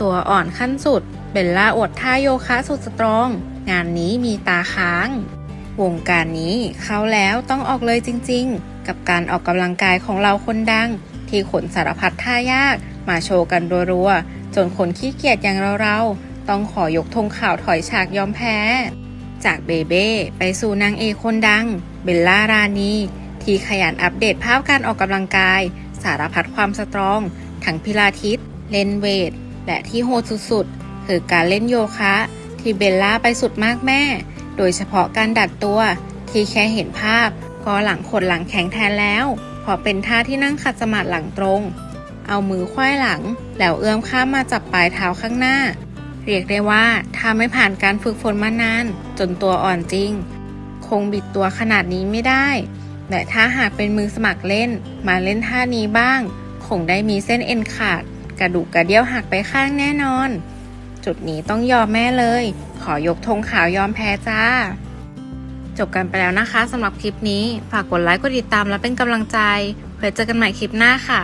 ตัวอ่อนขั้นสุด เบลล่าอดท่าโยคะสุดสตรอง งานนี้มีตาค้าง วงการนี้เขาแล้วต้องออกเลยจริงๆ กับการออกกำลังกายของเราคนดัง ที่ขนสารพัดท่ายาก มาโชว์กันรัวๆ จนคนขี้เกียจอย่างเราๆ ต้องขอยกธงข่าวถอยฉากยอมแพ้ จากเบเบ้ไปสู่นางเอกคนดัง เบลล่ารานีที่ขยันอัปเดตภาพการออกกำลังกาย สารพัดความสตรอง ทั้งพิลาทิสเลนเวท และที่โหดสุดๆ คือการเล่นโยคะ ที่เบลล่าไปสุดมากแม่ โดยเฉพาะการดัดตัว ที่แค่เห็นภาพ ก็หลังขดหลังแข็งแทนแล้วเพราะเป็นท่าที่นั่งขัดสมาธิหลังตรง เอามือควายหลัง แล้วเอื้อมข้ามมาจับปลายเท้าข้างหน้า เรียกได้ว่าถ้าไม่ผ่านการฝึกฝนมานาน จนตัวอ่อนจริง คงบิดตัวขนาดนี้ไม่ได้แต่ถ้าหากเป็นมือสมัครเล่น มาเล่นท่านี้บ้าง คงได้มีเส้นเอ็นขาด กระดูกกระเดี่ยวหักไปข้างแน่นอน จุดนี้ต้องยอมแม่เลย ขอยกธงขาวยอมแพ้จ้า จบกันไปแล้วนะคะสำหรับคลิปนี้ ฝากกดไลค์กดติดตามและเป็นกำลังใจเพื่อเจอกันใหม่คลิปหน้าค่ะ